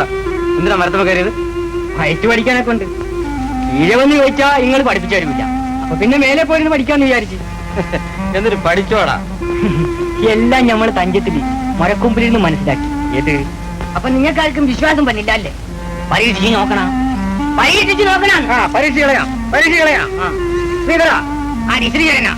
എന്താ എന്തിനാ മരത്തമ്മ കയറിയത്? വയറ്റ് പഠിക്കാനൊക്കെ ഉണ്ട്. കീഴവെന്ന് വന്ന് ചോദിച്ചാ നിങ്ങൾ പഠിപ്പിച്ചു തരുമില്ല അപ്പൊ പിന്നെ മേലെ പോയിരുന്നു പഠിക്കാന്ന് വിചാരിച്ചു. എന്നിട്ട് പഠിച്ചോടാ. എല്ലാം നമ്മൾ തഞ്ചത്തിൽ മരക്കൊമ്പിൽ നിന്ന് മനസ്സിലാക്കി. ഏത്? അപ്പൊ നിങ്ങൾക്കാർക്കും വിശ്വാസം പറ്റില്ല അല്ലേ? പരീക്ഷിച്ച് നോക്കണ. പരീക്ഷിച്ച് നോക്കണം പരീക്ഷ കളയാം. പരീക്ഷ കളയാം. ആ. ശ്രീധരാ, ആ ശ്രീധരനാ.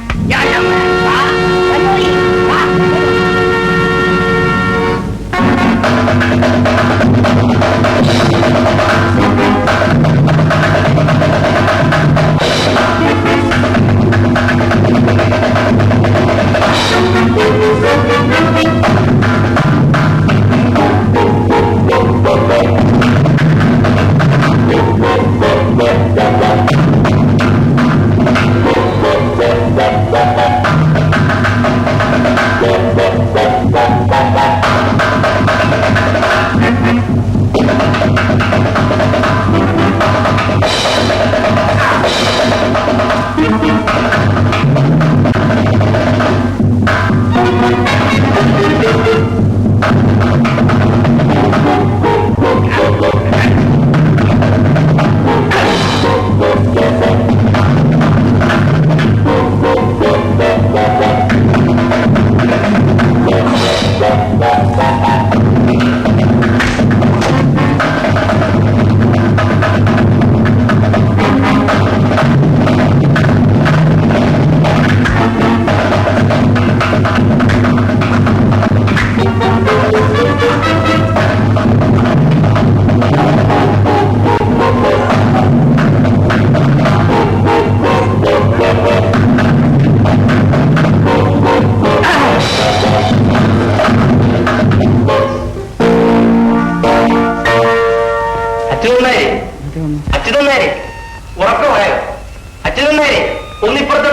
അച്യുതന്മാരെ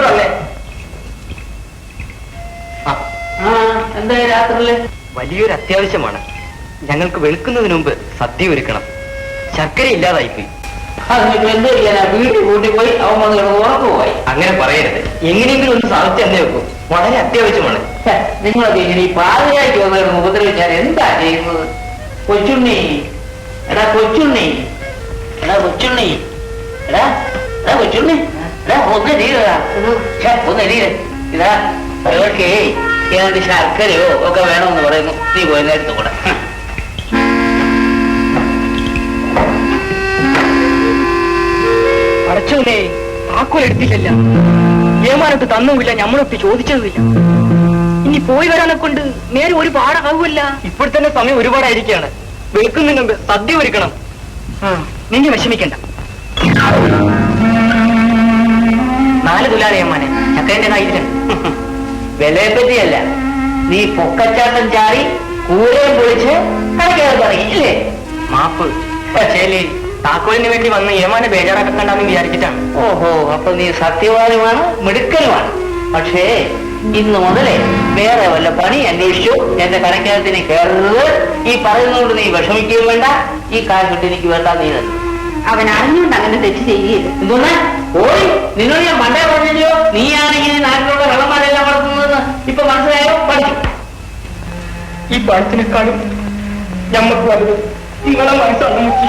തന്നെ രാത്രിയിൽ? വലിയൊരു അത്യാവശ്യമാണ്. ഞങ്ങൾക്ക് വെളുക്കുന്നതിന് മുമ്പ് സദ്യ ഒരുക്കണം. ശർക്കര ഇല്ലാതായിപ്പോയി. അങ്ങനെ പറയരുത്. എങ്ങനെയെങ്കിലും ഒന്ന് സാധിച്ചു തന്നെ വെക്കും വളരെ അത്യാവശ്യമാണ്. നിങ്ങളൊക്കെ ഇങ്ങനെ ഈ വന്നവരുടെ ഉപദ്രവിച്ചാൽ എന്താ ചെയ്യുന്നത്? കൊച്ചുണ്ണി. എടാ കൊച്ചുണ്ണി. എടാ കൊച്ചുണ്ണി. എടാ എടാ കൊച്ചുണ്ണി. ഒന്ന് ഛെ, ഒന്ന് എടീര ഇതാ അവർക്ക് ഏതാണ്ട് ശർക്കരയോ ഒക്കെ വേണമെന്ന് പറയുന്നു നീ പോയി നേരത്തെ കൂടെ അടച്ചോലേ താക്കോൽ എടുത്തില്ലല്ല ഏമാനത്ത് തന്നുമില്ല ഞമ്മളൊട്ട് ചോദിച്ചതുമില്ല. ഇനി പോയി വരാനെ കൊണ്ട് നേരെ ഒരു പാടാവുമല്ല. ഇപ്പോൾ തന്നെ സമയം ഒരുപാടായിരിക്കുകയാണ്. വെളുക്കുന്നതിന് മുമ്പ് സദ്യ ഒരുക്കണം. നിന്നെ വിഷമിക്കണ്ട. നാല് തുലാറിയമ്മാനെ എന്റെ കയ്യിലുണ്ട് വിലയെ പറ്റിയല്ല നീ പൊക്കച്ചാട്ടം ചാടി കൂരയും പൊളിച്ച് തുടങ്ങി ഇല്ലേ? മാപ്പ്. പക്ഷേ താക്കോലിന് വേണ്ടി വന്ന് ഏമാനെ ബേജാറാക്കി കണ്ടാന്ന് വിചാരിച്ചിട്ടാണ്. ഓഹോ അപ്പൊ നീ സത്യവാനുമാണ് മിടുക്കനുമാണ്. പക്ഷേ ഇന്ന് മുതലേ വേറെ വല്ല പണി അന്വേഷിച്ചു. എന്റെ കണക്കകത്തിന് കയറുന്നത് ഈ പറയുന്നതുകൊണ്ട് നീ വിഷമിക്കുകയും വേണ്ട. ഈ കാശിട്ട് എനിക്ക് വേണ്ട നീ തന്നെ. അവൻ അറിഞ്ഞുകൊണ്ട് അങ്ങനെ തെറ്റ് ചെയ്യരുത് ഓടി. നിന്നോട് ഞാൻ പണ്ടേ പറഞ്ഞില്ലയോ? നീയാണെങ്കിൽ നാട്ടിലുള്ള വെള്ളമാരെല്ലാം വളർത്തുന്നതെന്ന് ഇപ്പൊ മനസ്സിലായോ? പഠിച്ചു. ഈ പണത്തിനേക്കാളും ഞമ്മക്ക് വലുത് നിങ്ങളെ മനസ്സാണ് നോക്കി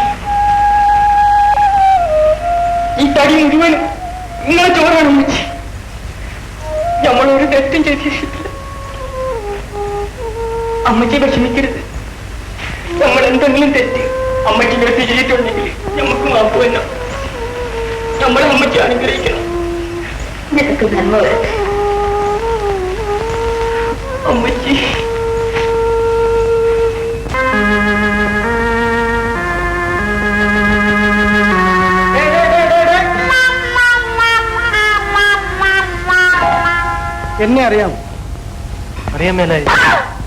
ഈ തടി മുഴുവനും നിങ്ങളെ ചോറാണ് മുച്ചി നമ്മൾ ഒരു തെറ്റും ചെയ്തിട്ടില്ല. അമ്മയ്ക്ക് വിഷമിക്കരുത്. നമ്മൾ എന്തെങ്കിലും തെറ്റ് അമ്മയ്ക്ക് ഇങ്ങനെ തിരിയിട്ടുണ്ടെങ്കിൽ നമുക്ക് മാപ്പ് തന്നെ. നമ്മളെ അമ്മയ്ക്ക് അനുഗ്രഹിക്കണം. നിനക്ക് നന്മ വരട്ടെ. അമ്മയ്ക്ക് എന്നെ അറിയാം അറിയാൻ മേലായി.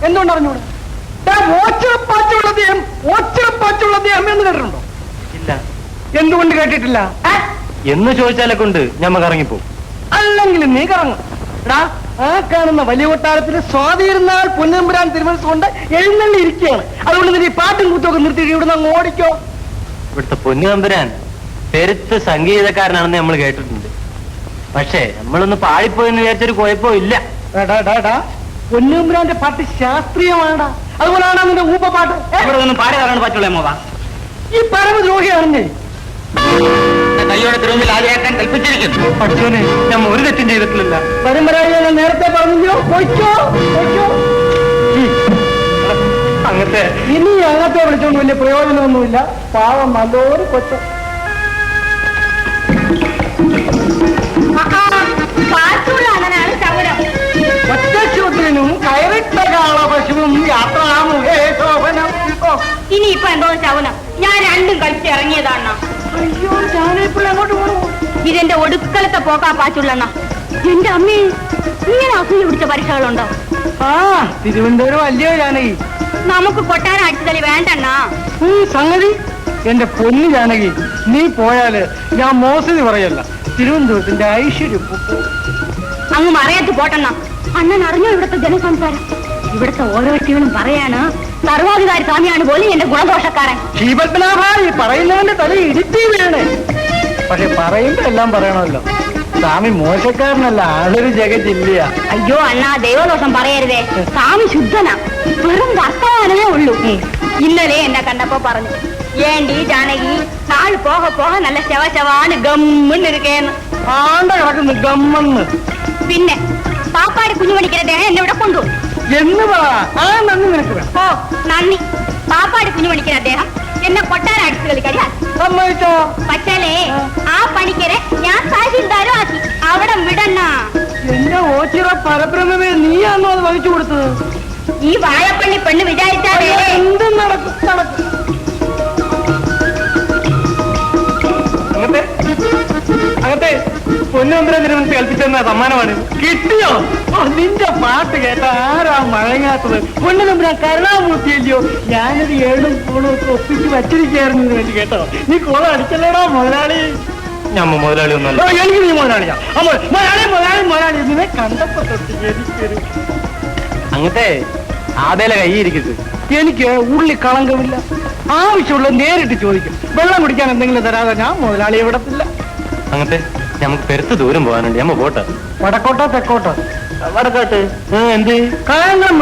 എന്തുകൊണ്ട് അറിഞ്ഞൂടെ ഓച്ചിറപ്പാച്ചുള്ള ദേഹം ഓച്ചിറപ്പാച്ചുള്ള ദേഹം എന്ന് കേട്ടിട്ടുണ്ടോ? ഇല്ല. എന്തുകൊണ്ട് കേട്ടിട്ടില്ല? എന്ന് ചോദിച്ചാലൊക്കെ ഉണ്ട് ഞമ്മക്ക് ഇറങ്ങിപ്പോവും. അല്ലെങ്കിൽ നീ കറങ്ങും. എടാ ആ കാണുന്ന വലിയ കൊട്ടാരത്തിൽ സ്വാതിയിരുന്നാൽ പൊന്നമ്പുരാൻ തിരുമനസുകൊണ്ട് എഴുന്നള്ളി ഇരിക്കുകയാണ്. അതുകൊണ്ട് നീ ഈ പാട്ടും കൂത്തൊക്കെ നിർത്തിയിട്ട് ഇവിടുന്ന് അങ്ങ് ഓടിക്കോ. ഇവിടുത്തെ പൊന്നു തമ്പുരാൻ പെരുത്ത സംഗീതക്കാരനാണെന്ന് നമ്മൾ കേട്ടിട്ടുണ്ട്. പക്ഷേ നമ്മളൊന്ന് പാടിപ്പോയെന്ന് വിചാരിച്ചൊരു കുഴപ്പമില്ല പൊന്നമ്പുരാന്റെ പാട്ട് ശാസ്ത്രീയമാണടാ. അതുപോലെയാണ് നിന്റെ ഊപ്പ പാട്ട് ഇവിടെ ഒന്നും പാടി തരാൻ പറ്റുള്ളൂ മോദാ ഈ പരമദ്രോഹിയാണെന്നേ. കയ്യോടെ തിരുമ്പിൽ ഹാജരാക്കാൻ കൽപ്പിച്ചിരിക്കുന്നു. പഠിച്ചോനെ ഞാൻ ഒരു തെറ്റും ചെയ്തിട്ടില്ല. പരമ്പരായി ഞാൻ നേരത്തെ പറഞ്ഞോ പൊയ്ക്കോ പൊയ്ക്കോ. അങ്ങത്തെ ഇനി അങ്ങത്തെ വിളിച്ചോണ്ട് വലിയ പ്രയോജനമൊന്നുമില്ല. പാവം നല്ലൊരു കൊച്ചു ഇനിയിപ്പൊ എന്തോ ചവന ഞാൻ രണ്ടും കളിച്ച് ഇറങ്ങിയതാണ് അയ്യോ ഇതെന്റെ ഒടുക്കലത്തെ പോക്കാ പാച്ചുള്ളണ്ണ. എന്റെ അമ്മേ ഇങ്ങനെ അസൂയ പിടിച്ച പരീക്ഷകളുണ്ടോ? ആ തിരുവനന്തപുരം വലിയ ജാനകി നമുക്ക് കൊട്ടാരം അടിച്ചതലി വേണ്ടണ്ണാ? ഈ സംഗതി എന്റെ പൊന്നു ജാനകി നീ പോയാൽ ഞാൻ മോശം പറയല്ല. തിരുവനന്തപുരത്തിന്റെ ഐശ്വര്യം. അങ്ങ് മറയത്ത് പോട്ടണ്ണ. അണ്ണൻ അറിഞ്ഞോ ഇവിടുത്തെ ജനസംസാരം? ഇവിടുത്തെ ഓരോ വ്യക്തികളും പറയാണ് സർവാധികാരി സ്വാമിയാണ് പോലും എന്റെ ഗുണദോഷക്കാരൻ. ശ്രീപത്മനാഭ ഈ പറയുന്നവന്റെ തല വീണ് പക്ഷെ പറയുമ്പോ എല്ലാം പറയണമല്ലോ. സ്വാമി മോശക്കാരനല്ല ആളൊരു ജഗജില്ല അയ്യോ അണ്ണാ ദൈവദോഷം പറയരുതേ. സ്വാമി ശുദ്ധനാ. വെറും വർത്തമാനമേ ഉള്ളൂ. ഇന്നലെ എന്നെ കണ്ടപ്പോ പറഞ്ഞു ഏണ്ടി ജാനകി നാൾ പോക പോക നല്ല ശവ ശവാണ് ഗമ്മിന്നിരിക്കേന്ന്. ആണ്ട കിടക്കുന്നു ഗമ്മെന്ന്. പിന്നെ പാപ്പാട് കുഞ്ഞുമണിക്കര ദേഹം എന്നെ ഇവിടെ കൊണ്ടുപോകും എന്ന് പറ. ആ നന്ദി നിനക്ക്. വേണം ഓ നന്ദി. പാപ്പാട് കുഞ്ഞുമണിക്കര അദ്ദേഹം. എന്നെ കൊട്ടാര അടിച്ചു കളിക്കാരി സമ്മതിച്ചോ? പക്ഷേ ആ. പണിക്കരെ ഞാൻ തഹസിൽദാരും ആക്കി അവിടെ വിടണ്ണ എന്റെ ഓച്ചിറ പരബ്രഹ്മമേ നീയാണോ അത് വഹിച്ചു കൊടുത്തത്? ഈ വാഴപ്പള്ളി പെണ്ണ് വിചാരിച്ചാലേ. അയ്യോ, എന്തും നടക്കും നടക്കും. അങ്ങത്തെ പൊന്നുമന്ത്രം തിരുവനന്തപുരത്ത് കൽപ്പിച്ചെന്ന സമ്മാനമാണ്? കിട്ടിയോ? നിന്റെ പാട്ട് കേട്ട ആരാ മഴങ്ങാത്തത് പൊന്നുതമ്പുരാൻ കരുണാമൂർത്തിയല്ലയോ? ഞാനൊരു ഏഴും കൂളും ഒക്കെ ഒപ്പിച്ച് വച്ചിരിക്കുകയായിരുന്നു ഇതിന് വേണ്ടി കേട്ടോ. നീ കോളം അടിച്ചല്ലേടാ മുതലാളി? ഞമ്മ മുതലാളി ഒന്നല്ല എനിക്ക് നീ മുതലാളിയാ അമ്മ മുതലാളി മുതലാളി മുതലാളി. നിന്നെ കണ്ടപ്പോ തൊട്ട് എനിക്കൊരു അങ്ങത്തെ ആതേല കൈ ഇരിക്കരുത് എനിക്ക് ഉള്ളി കളങ്കമില്ല. ആവശ്യമുള്ള നേരിട്ട് ചോദിക്കും. വെള്ളം കുടിക്കാൻ എന്തെങ്കിലും തരാതെ ഞാൻ മുതലാളിയെ വിടത്തില്ല അങ്ങത്തെ നമുക്ക് പെരുത്ത് ദൂരം പോകാനുണ്ട്. നമ്മ പോട്ടെ. വടക്കോട്ടോ തെക്കോട്ടോ? വടക്കോട്ട്. എന്ത്? കായംകുളം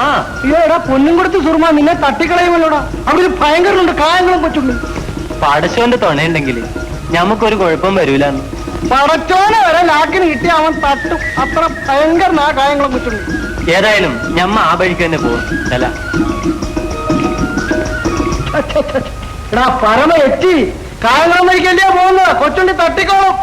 ആ. അയ്യോ എടാ പൊന്നും കൊടുത്ത് സുറുമ നിന്നെ തട്ടിക്കളയുമല്ലോടാ. അവിടെ ഒരു കായംകുളം തുണയുണ്ടെങ്കിൽ ഞമ്മക്കൊരു കുഴപ്പം വരൂലെന്ന് പടച്ചോനെ വരെ ലാക്കിന് കിട്ടി അവൻ തട്ടും. അത്ര ഭയങ്കരനാ കായംകുളം പറ്റുള്ളൂ ഏതായാലും ഞമ്മ ആ വഴിക്ക് തന്നെ പോകും അല്ല. എടാ പരമ എത്തി കായംകുളം വഴിക്കല്ലേ പോകുന്നത്? കൊച്ചുണ്ടി തട്ടിക്കോളും.